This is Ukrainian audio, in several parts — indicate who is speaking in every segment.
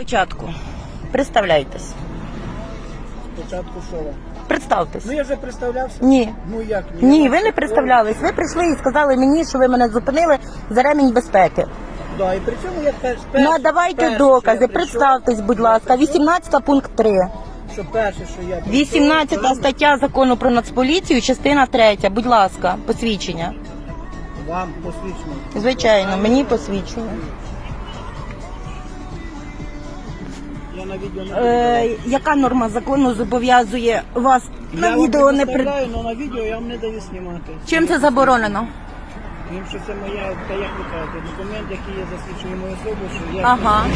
Speaker 1: Спочатку представляйтесь.
Speaker 2: Спочатку що ви?
Speaker 1: Представтесь.
Speaker 2: Ну я вже представлявся.
Speaker 1: Ні.
Speaker 2: Ну як
Speaker 1: Ні, ви не представлялись. Ви прийшли і сказали мені, що ви мене зупинили за ремінь безпеки.
Speaker 2: Да, і при цьому я перш, перш,
Speaker 1: Надавайте
Speaker 2: перше,
Speaker 1: докази,
Speaker 2: що я прийшов,
Speaker 1: представтесь, будь ласка. 18 пункт 3.
Speaker 2: Що перше, що я прийшов,
Speaker 1: 18
Speaker 2: вам-
Speaker 1: стаття закону про нацполіцію, частина 3. Будь ласка, посвідчення.
Speaker 2: Вам посвідчено.
Speaker 1: Звичайно, мені посвідчення. Е, яка норма закону зобов'язує вас на відео не при...
Speaker 2: представляю, але на відео я вам не даю знімати.
Speaker 1: Чим це заборонено?
Speaker 2: Тим, що це моя, та як ви кажете, документ, який я засвідчую мою особу, що я...
Speaker 1: Ага.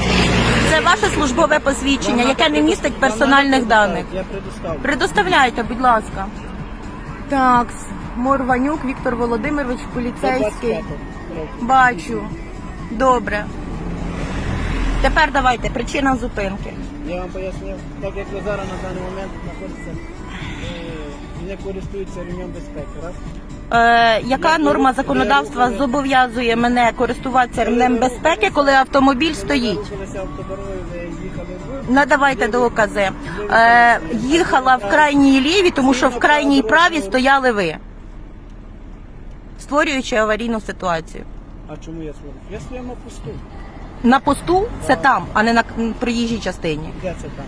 Speaker 1: Це ваше службове посвідчення,
Speaker 2: Вам
Speaker 1: яке не містить персональних
Speaker 2: вам
Speaker 1: даних.
Speaker 2: Я предоставлю.
Speaker 1: Предоставляйте, будь ласка. Так, Морванюк Віктор Володимирович, поліцейський.
Speaker 2: 125 років.
Speaker 1: Бачу. Добре. Тепер давайте, причина зупинки.
Speaker 2: Я вам пояснив, так як ви зараз на даний момент знаходитеся е, не користуються ремнем безпеки. Раз.
Speaker 1: Е, яка норма законодавства зобов'язує мене користуватися ремнем безпеки, коли автомобіль стоїть?
Speaker 2: рухалися автодорогою, ви їхали в
Speaker 1: Надавайте докази. Е, їхала в крайній ліві, тому що в крайній правій стояли ви, створюючи аварійну ситуацію.
Speaker 2: А чому я свою? Я стояв на посту.
Speaker 1: На посту це там, а не на проїжджій частині.
Speaker 2: Де це там?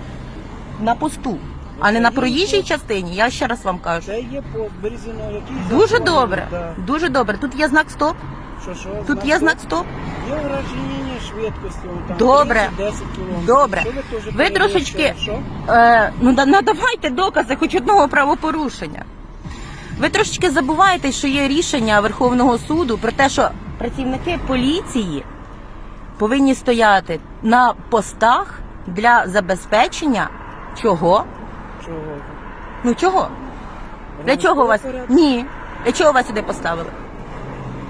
Speaker 1: На посту, а не на проїжджій частині. Я ще раз вам кажу.
Speaker 2: Це є по Березіно, який
Speaker 1: Дуже
Speaker 2: закон,
Speaker 1: добре,
Speaker 2: да.
Speaker 1: дуже добре. Тут є знак стоп.
Speaker 2: Що, що,
Speaker 1: Тут є знак стоп.
Speaker 2: Є ограничення швидкості. Там,
Speaker 1: Добре.
Speaker 2: 10 км.
Speaker 1: Добре.
Speaker 2: Що ви, теж
Speaker 1: Ви
Speaker 2: перевищили?
Speaker 1: трошечки-
Speaker 2: Що?
Speaker 1: Е, ну да- надавайте докази хоч одного правопорушення. Ви трошечки забуваєте, що є рішення Верховного суду про те, що працівники поліції повинні стояти на постах для забезпечення чого?
Speaker 2: Чого?
Speaker 1: Ну чого? Для чого вас?
Speaker 2: Порядку.
Speaker 1: Ні. Для чого вас сюди поставили?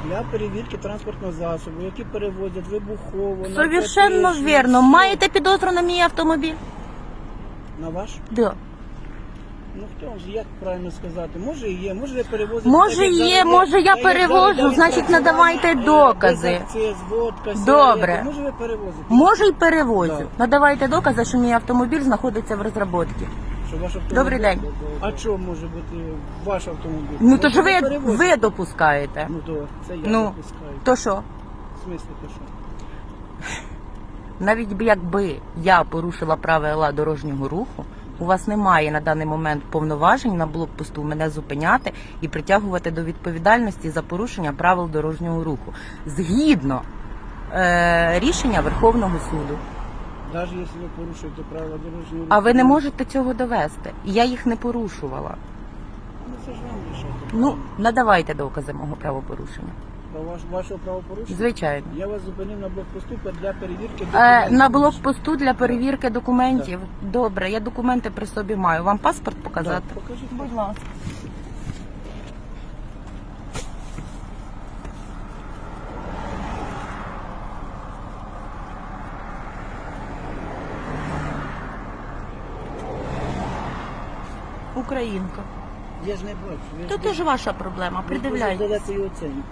Speaker 2: Для перевірки транспортного засобу, які перевозять вибухову,
Speaker 1: Совершенно
Speaker 2: наркотичні,
Speaker 1: вірно. Маєте підозру на мій автомобіль?
Speaker 2: На ваш?
Speaker 1: Да.
Speaker 2: Ну хто вам, як правильно сказати? Може і є, може ви перевозите.
Speaker 1: Може, є, може, я
Speaker 2: так,
Speaker 1: перевожу, значить, надавайте докази.
Speaker 2: водка,
Speaker 1: Добре.
Speaker 2: Може ви перевозите?
Speaker 1: Може й перевозю.
Speaker 2: Да.
Speaker 1: Надавайте докази, що мій автомобіль знаходиться в розробці.
Speaker 2: Що ваш автомобіль?
Speaker 1: Добрий день.
Speaker 2: А чого може бути ваш автомобіль?
Speaker 1: Ну то ж ви,
Speaker 2: перевозите?
Speaker 1: ви допускаєте.
Speaker 2: Ну то це я
Speaker 1: Ну,
Speaker 2: допускаю.
Speaker 1: то що?
Speaker 2: В смислі то що?
Speaker 1: Навіть би якби я порушила правила дорожнього руху, у вас немає на даний момент повноважень на блокпосту мене зупиняти і притягувати до відповідальності за порушення правил дорожнього руху згідно е, рішення Верховного суду.
Speaker 2: Навіть якщо ви порушуєте правила дорожнього руху.
Speaker 1: А ви не можете цього довести. Я їх не порушувала.
Speaker 2: Ну це ж вам рішати.
Speaker 1: Ну, надавайте докази мого правопорушення.
Speaker 2: Про ваш, вашого правопорушення?
Speaker 1: Звичайно.
Speaker 2: Я вас зупинив на блокпосту для перевірки
Speaker 1: Е,
Speaker 2: документів.
Speaker 1: на блокпосту для перевірки документів. Добре, я документи при собі маю. Вам паспорт показати?
Speaker 2: Так, покажіть.
Speaker 1: Будь ласка. Українка.
Speaker 2: Я ж не бачу. Я
Speaker 1: То
Speaker 2: ж
Speaker 1: теж ваша проблема.
Speaker 2: не-
Speaker 1: Придивляйте.
Speaker 2: Ви можете дати оцінку.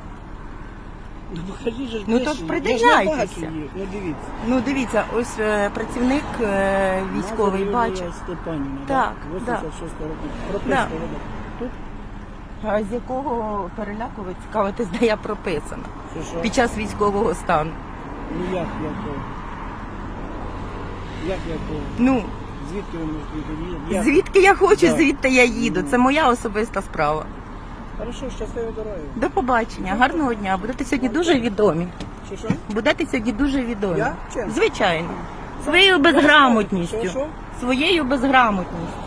Speaker 2: Ну покажіть же ж
Speaker 1: Ну, то ж
Speaker 2: Я
Speaker 1: придивляйтеся.
Speaker 2: Ну дивіться.
Speaker 1: Ну дивіться, ось е, працівник е, військовий
Speaker 2: Юлія
Speaker 1: бачить.
Speaker 2: Степанівна,
Speaker 1: Так,
Speaker 2: да? 86 років. Прописка
Speaker 1: Да.
Speaker 2: вона. Тут?
Speaker 1: А з якого переляку ви цікавитесь, де я прописана
Speaker 2: Що, що?
Speaker 1: під час військового стану?
Speaker 2: Ну як, якого? Як якого?
Speaker 1: Ну
Speaker 2: Звідки ви можете? Як?
Speaker 1: звідки я хочу,
Speaker 2: Да.
Speaker 1: звідти я їду. Це моя особиста справа.
Speaker 2: Хорошо, щасливо дороги.
Speaker 1: До побачення, гарного дня. Будете сьогодні дуже відомі.
Speaker 2: Що, що?
Speaker 1: Будете сьогодні дуже відомі.
Speaker 2: Я? Чим?
Speaker 1: Звичайно. Своєю безграмотністю.
Speaker 2: Що, що?
Speaker 1: Своєю безграмотністю.